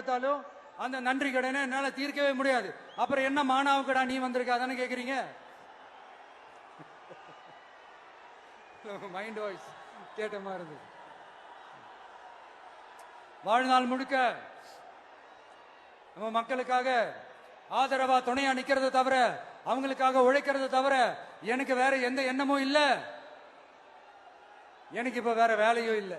எடுத்தாலும் அந்த நன்றி கடனை என்னால தீர்க்கவே முடியாது. அப்புறம் என்ன மானாவுக்கடா நீ வந்திருக்க? அதானே கேக்குறீங்க? மைண்ட் வாய்ஸ் கேட்ட மாதிரி இருந்தது. வாழ்நாள் முழுக்க நம்ம மக்களுக்காக ஆதரவா துணையா நிக்கிறது தவிர அவங்களுக்காக உழைக்கிறது தவிர எனக்கு வேற எந்த எண்ணமும் இல்ல. எனக்கு இப்ப வேற வேலையும் இல்லை.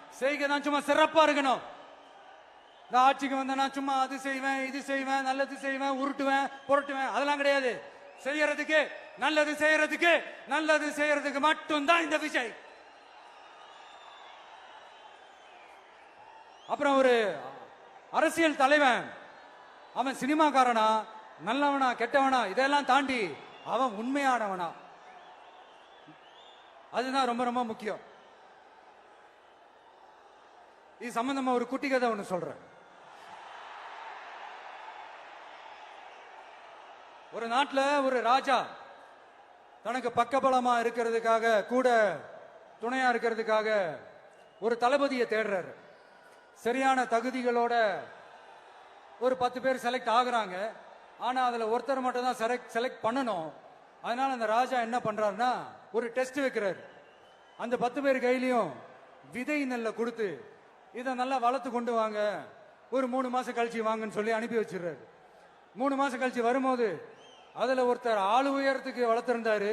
செய்கை தான் சும்மா சிறப்பா இருக்கணும். இந்த ஆட்சிக்கு வந்தேன்னா சும்மா அது செய்வேன் இது செய்வேன் நல்லது செய்வேன் உருட்டுவேன் புரட்டுவேன். அதெல்லாம் கிடையாது. செய்யறதுக்கு நல்லது செய்யறதுக்கு நல்லது செய்யறதுக்கு மட்டும்தான் இந்த விஜய் அப்புறம் ஒரு அரசியல் தலைவன் அவன் சினிமாக்காரனா நல்லவனா கெட்டவனா இதெல்லாம் தாண்டி அவன் உண்மையானவனா. அதுதான் ரொம்ப ரொம்ப முக்கியம். இது சம்பந்தமா ஒரு குட்டி கதை ஒன்று சொல்றேன். ஒரு நாட்டில் ஒரு ராஜா தனக்கு பக்கபலமா இருக்கிறதுக்காக கூட துணையா இருக்கிறதுக்காக ஒரு தளபதியை தேடுறாரு. சரியான தகுதிகளோட ஒரு பத்து பேர் செலக்ட் ஆகுறாங்க. ஆனா அதுல ஒருத்தர் மட்டும் தான் செலக்ட் செலக்ட் பண்ணணும். அதனால அந்த ராஜா என்ன பண்றாருன்னா ஒரு டெஸ்ட் வைக்கிறார். அந்த பத்து பேர் கையிலையும் விதை நெல்லை கொடுத்து இதை நல்லா வளர்த்து கொண்டு வாங்க. ஒரு மூணு மாசம் கழிச்சு வாங்கன்னு சொல்லி அனுப்பி வச்சிடுறாரு. மூணு மாசம் கழிச்சு வரும்போது அதுல ஒருத்தர் ஆளு உயரத்துக்கு வளர்த்திருந்தாரு.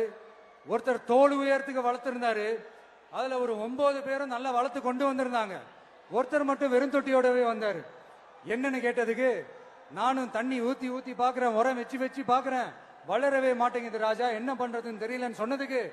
ஒருத்தர் தோல் உயரத்துக்கு வளர்த்திருந்தாரு. அதுல ஒரு ஒன்பது பேரும் நல்லா வளர்த்து கொண்டு வந்திருந்தாங்க. ஒருத்தர் மட்டும் வெறும் தொட்டியோடவே வந்தாரு. என்னன்னு கேட்டதுக்கு நானும் தண்ணி ஊத்தி ஊத்தி பாக்குறேன் உரம் வச்சு வச்சு பாக்குறேன். வளரவே மாட்டேங்குது ராஜா. என்ன பண்றதுன்னு தெரியலன்னு சொன்னதுக்கு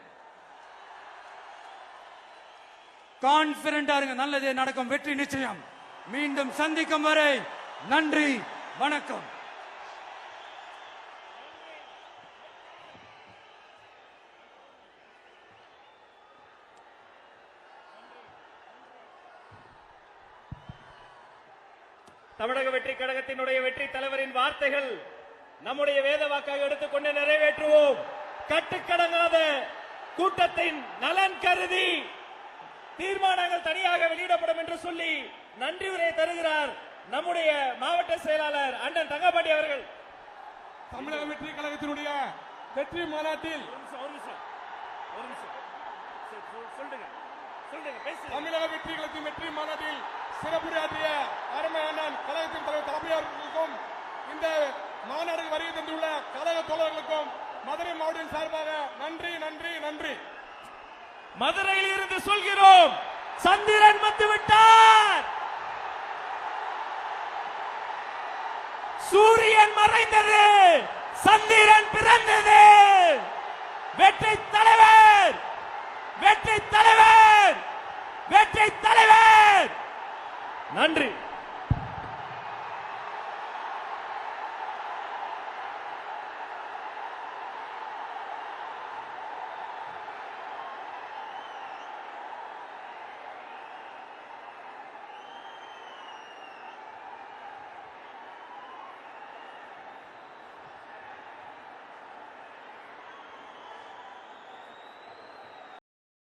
கான்பிடண்டா இருங்க. நல்லதே நடக்கும். வெற்றி நிச்சயம். மீண்டும் சந்திக்கும் வரை நன்றி வணக்கம். தமிழக வெற்றி கழகத்தினுடைய வெற்றி தலைவரின் வார்த்தைகள் நம்முடைய வேத வாக்காக எடுத்துக்கொண்டு நிறைவேற்றுவோம். கட்டுக்கடங்காத கூட்டத்தின் நலன் கருதி தீர்மானங்கள் தனியாக வெளியிடப்படும் என்று சொல்லி நன்றி உரை தருகிறார் நம்முடைய மாவட்ட செயலாளர் அண்ணன் தங்கப்பாண்டி அவர்கள். தமிழக வெற்றி கழகத்தினுடைய வெற்றி மாநாட்டில் சொல்- தமிழக வெற்றி கழகத்தின் வெற்றி மாநாட்டில் சிறப்புரையாற்றிய அருமை அண்ணன் கழகத்தின் தலைவர் தலைமையாளர்களுக்கும் இந்த மாநாடுக்கு வருகை தந்துள்ள கழக தோழர்களுக்கும் மதுரை மாவட்டத்தின் சார்பாக நன்றி நன்றி நன்றி. மதுரையில் இருந்து சொல்கிறோம் சந்திரன் வந்து விட்டார் சூரியன் மறைந்தது. சந்திரன் பிறந்தது. வெற்றி